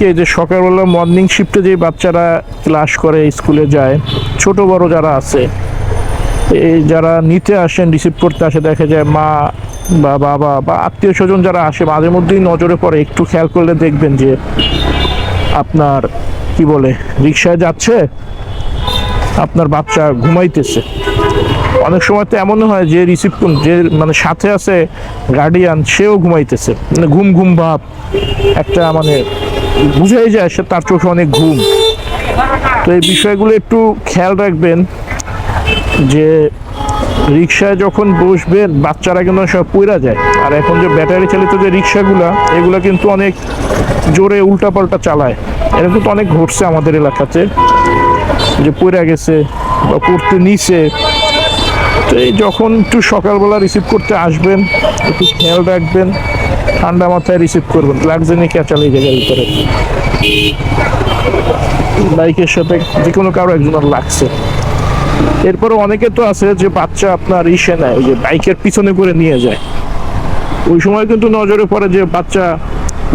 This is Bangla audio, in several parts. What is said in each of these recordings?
কি এই যে সকালবেলা মর্নিং শিফটে যে বাচ্চারা ক্লাস করে স্কুলে যায়, ছোট বড় যারা আছে, এই যারা নিতে আসেন রিসিভ করতে আসে, দেখা যায় মা বা বাবা বা আত্মীয় স্বজন যারা আসে, মাঝে মধ্যেই নজরে পড়ে, একটু খেয়াল করলে দেখবেন যে আপনার, কি বলে রিক্সায় যাচ্ছে, আপনার বাচ্চা ঘুমাইতেছে। অনেক সময় তো এমনও হয় যে রিসিভ যে মানে সাথে আছে গার্ডিয়ান সেও ঘুমাইতেছে। মানে ঘুম ঘুম ভাব, একটা মানে বুঝাই যায় সে তার চোখে অনেক ঘুম। তো এই বিষয়গুলো একটু খেয়াল রাখবেন যে রিক্সায় যখন বসবেন বাচ্চারা কিন্তু সব পইরা যায়। আর এখন যে ব্যাটারি চালিত যে রিক্সাগুলা এগুলো কিন্তু অনেক জোরে উল্টাপাল্টা চালায়। এরকম কিন্তু অনেক ঘটছে আমাদের এলাকাতে, যে পইরা গেছে বা পড়তে নিছে। তো এই যখন একটু সকালবেলা রিসিভ করতে আসবেন, একটু খেয়াল রাখবেন। ঠান্ডা মাথায় রিসিভ করবেন। নি ক্যাচাল এই জায়গার ভিতরে। বাইকের সাথে যে কোনো কারও একজনের লাগছে। এরপরে অনেকে তো আছে যে বাচ্চা আপনার ইসে নেয়, ওই যে বাইকের পিছনে করে নিয়ে যায়। ওই সময় কিন্তু নজরে পড়ে যে বাচ্চা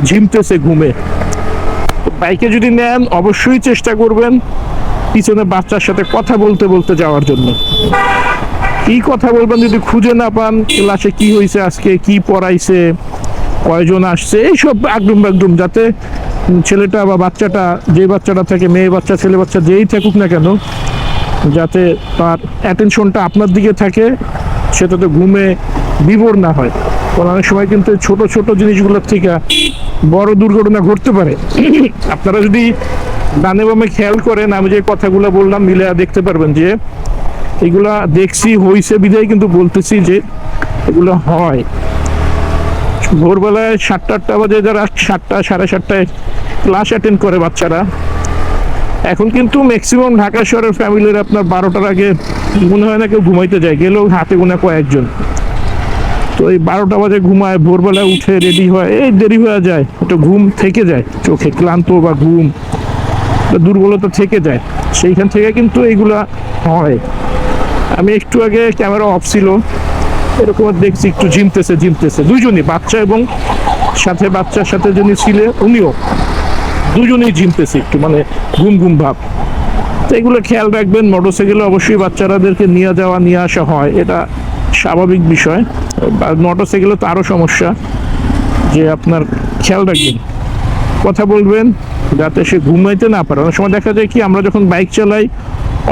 ঝিমতেছে ঘুমে। বাইকে যদি নেন, অবশ্যই চেষ্টা করবেন পিছনে বাচ্চার সাথে কথা বলতে বলতে যাওয়ার জন্য। কি কথা বলবেন যদি খুঁজে না পান, ক্লাসে কি হয়েছে আজকে, কি পড়াইছে কয়জন আসছে? এইসব একদম একদম যাতে ছেলেটা বা বাচ্চাটা যে বাচ্চাটা থাকে মেয়ে বাচ্চা, ছেলে বাচ্চা যেই থাকুক না কেন, যাতে তার অ্যাটেনশনটা আপনার দিকে থাকে, সেটাতে ঘুমে বিভোর না হয়। কারণ অনেক সময় কিন্তু ছোট ছোট জিনিসগুলোর থেকে বড় দুর্ঘটনা ঘটতে পারে। আপনারা যদি ডানে বামে খেয়াল করেন, আমি যে কথাগুলো বললাম, মিলে দেখতে পারবেন যে, এগুলা দেখছি, হইছে বিধায় কিন্তু বলতেছি যে, এগুলো হয়। ভোরবেলায় সাতটা, আটটা বাজে যারা সাতটা, সাড়ে সাতটায় ক্লাস অ্যাটেন্ড করে বাচ্চারা। এখন কিন্তু ম্যাক্সিমাম ঢাকা শহরের ফ্যামিলির আপনার বারোটার আগে মনে হয় না কেউ ঘুমাইতে যায়, গেলেও হাতে গোনা কয়েকজন। তো এই বারোটা বাজে ঘুমায়, ভোরবেলায় উঠে রেডি হয়, এই দেরি হয়ে যায়, একটু ঘুম থেকে যায়, চোখে ক্লান্ত বা ঘুম দুর্বলতা থেকে যায়। সেইখান থেকে কিন্তু এইগুলা হয়। আমি একটু আগে ক্যামেরা অফ ছিল। এরকম দেখছি একটু জিমতেছে জিমতেছে। দুইজনই বাচ্চা এবং সাথে বাচ্চার সাথে যিনি ছিলেন উনিও। দুজনেই জিমতেছে একটু মানে ঘুম গুম ভাব। তো এগুলো খেয়াল রাখবেন, মোটরসাইকেলে অবশ্যই বাচ্চারাদেরকে নিয়ে যাওয়া, নিয়ে আসা হয়, এটা স্বাভাবিক বিষয়। মোটরসাইকেলে তো আরও সমস্যা, যে আপনার খেয়াল রাখবেন। কথা বলবেন, যাতে সে ঘুমাইতে না পারে। অনেক সময় দেখা যায় কি, আমরা যখন বাইক চালাই,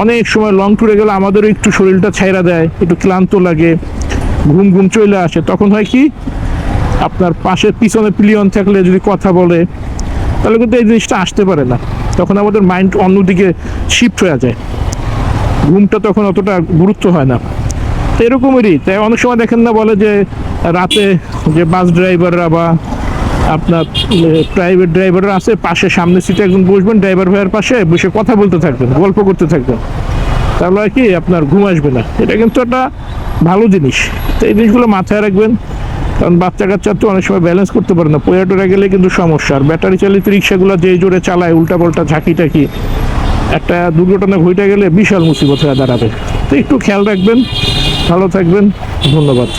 অনেক সময় লং ট্যুরে গেলে আমাদেরও একটু শরীরটা ছাইরা দেয়, একটু ক্লান্ত লাগে। ঘুম ঘুম চলে আসে, তখন হয় কি? আপনার পাশের পিছনে পিলিয়ন থাকলে যদি কথা বলে, তাহলে কিন্তু এই জিনিসটা আসতে পারে না। তখন আমাদের মাইন্ড অন্যদিকে শিফট হয়ে যায়। ঘুমটা তখন অতটা গুরুত্ব হয় না। তো এরকমেরই। তাই অনেক সময় দেখেন না বলে যে, রাতে যে বাস ড্রাইভাররা বা আপনার প্রাইভেট ড্রাইভাররা আছে, পাশে সামনে সিটে একজন বসবেন ড্রাইভার ভাইয়ের পাশে বসে কথা বলতে থাকবেন, গল্প করতে থাকবেন। তাহলে কি? আপনার ঘুম আসবে না। এটা কিন্তু একটা ভালো জিনিস। তো এই জিনিসগুলো মাথায় রাখবেন, কারণ বাচ্চা কাচ্চা তো অনেক সময় ব্যালেন্স করতে পারে না। পয়া টোয়া গেলে কিন্তু সমস্যা। আর ব্যাটারি চালিত রিক্সাগুলো যে জোরে চালায় উল্টা পাল্টা ঝাঁকি টাকি একটা দুর্ঘটনা ঘটে গেলে বিশাল মুসিবত হয়ে দাঁড়াবে। তো একটু খেয়াল রাখবেন, ভালো থাকবেন, ধন্যবাদ।